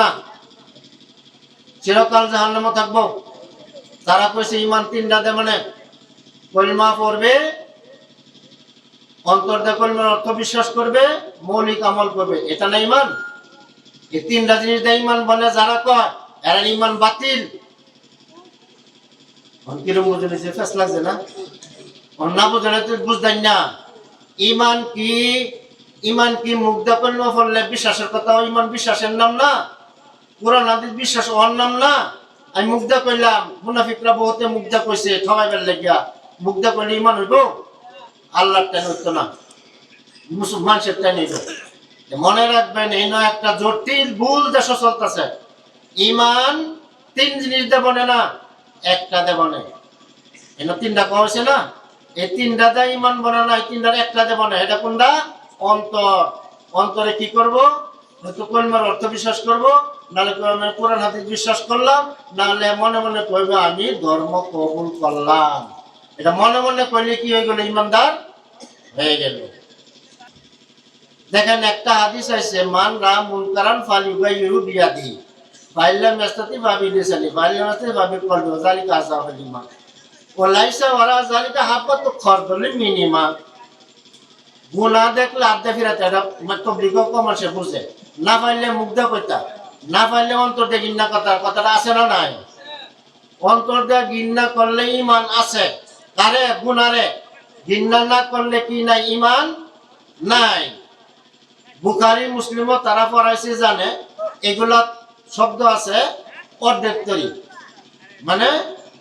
না। চিরকাল থাকব। তারা ইমান মানে। পড়বে অর্থ বিশ্বাস করবে, মৌলিক আমল করবে। এটা না ইমান এই তিনটা জিনিস দিয়ে ইমান বলে যারা কয়, এরা ইমান বাতিল। কিরম বুঝে ফেস লাগছে না? অন্য বুঝলে তুই বুঝতেন না। ইমান কি ইমান কি মুগ্ধা কলিমা পড়লে বিশ্বাসের কথা? ইমান বিশ্বাসের নাম না? কোরআন, হাদিস বিশ্বাস ওর নাম না? আমি মুগ্ধা কইলাম মুনাফিকরা বহুতে মুগ্ধা কইছে ঠগাইবার লাগিয়া। মুগ্ধা কইলে ইমান হইব? আল্লাহর টাইম হইতো না। সে টাইম হইব। মনে রাখবেন, এই নয়, একটা জটিল ভুল দেশ চলতেছে। ইমান তিন জিনিস দেব না, একটা দেব না এনে তিনটা কওয়া না? এই তিনটা দা ইমান বনে না, এই তিনটার একটা দেব না এটা কোনটা? অন্তর। অন্তরে কি করব? হয়তো কলমার অর্থ বিশ্বাস করব, নাহলে কোরআন হাদিস বিশ্বাস করলাম, নাহলে মনে মনে কইবে, আমি ধর্ম কবুল করলাম। এটা মনে মনে কইলে কি হয়ে গেল, ইমানদার? হয়ে গেল। দেখেন, একটা হাদিস আছে, মান রা মুনকারান ফালিউগাইরু বিয়াদি। ফাইলাম ইয়াস্তাতি ভাবি লিসানি ফাইলাম ইয়াস্তাতি ভাবি কলবি যালিকা আযাবুল ইমান ওলাইসা ওরা যালিকা হাব্বাতু খরদুল মিনিমা গুনাহ দেখলে আড্ডা ফিরাতে এটা তবলিগ কম আসে বুঝে না পাইলে মুগ্ধ কইতা। না পাইলে অন্তর দিয়ে ঘিন্না কথা কথাটা আছে না নাই? অন্তর দিয়ে ঘিন্না করলে ইমান আছে। কারে? গুনারে ঘিন্না না করলে কি নাই? ইমান নাই। বুখারি, মুসলিমও তারা পড়াইছে, জানে? এগুলা শব্দ আছে অর্ধেক তরি। মানে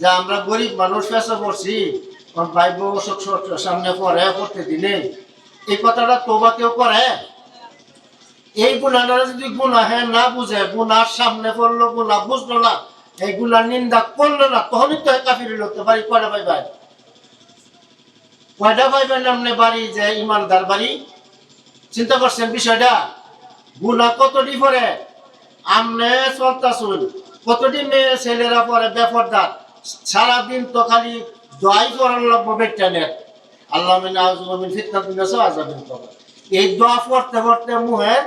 যে আমরা গরিব মানুষ পেশা করছি ভাই বউ সামনে পড়ে পড়তে দিলে এই কথাটা তোবা কেউ করে। এই গুণাটা যদি গুণা হ্যাঁ না বুঝে, গুনার সামনে পড়ল গুণা বুঝলো না, এই গুণার নিন্দা করল না, তখনই তো কাফির লোকতে বাড়ি কয়টা পাই ভাই? কয়টা পাইবেন নামনে বাড়ি যে ইমানদার বাড়ি? চিন্তা করছেন বিষয়টা? গুণা কতটি পরে? আমনে চলতা চলতাছুন। কতটি মেয়ে ছেলেরা পরে বেপরদার সারাদিন তো খালি দোয়াই করার লাগবো বেটানের আল্লাহ এই দোয়া পড়তে পড়তে মুহের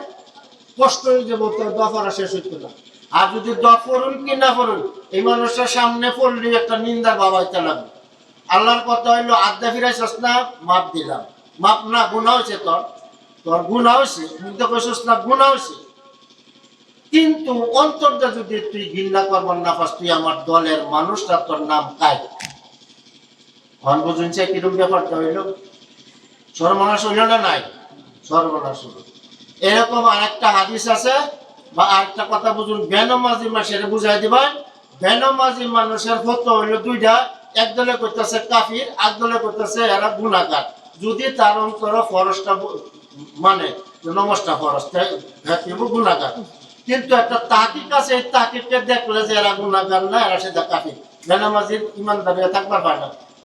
কষ্ট হয়ে যাব দোয়া পড়া শেষ না। আর যদি দোয়া পড়ুন কি না পড়ুন, এই মানুষটার সামনে পড়লে একটা নিন্দার বাবাইতে লাগবে। আল্লাহর কথা হইল আড্ডা ফিরাইছস না, মাপ দিলাম। মাপ না গুণা হয়েছে তোর। তোর গুণা হয়েছে তুই তো কইছস না গুণা হয়েছে কিন্তু অন্তরটা যদি তুই ঘৃণা করবার না পাস তুই আমার দলের মানুষটা তোর নাম কায় হন বুঝুন সে কিরম ব্যাপারটা হইল সর্বনাশ হইল না নাই সর্বনাশ হইল এরকম আরেকটা হাদিস আছে বা আরেকটা কথা বুঝুন বেনমাজি মাসের বুঝাই দিবেন বেনমাজি মানুষের ফটো হইল দুইটা এক দলে করতেছে কাফির এক দলে করতেছে এরা গুণাকার যদি তার অন্তর ফরসটা মানে নমস্টা ফরস হ্যাঁ গুণাকার কিন্তু একটা তাকিক আছে, এই তাকিককে দেখলে যে এরা গুণাগার না, এরা সেটা কাফির। বেনামাজির ইমানদারিয়া থাকবার পারে না।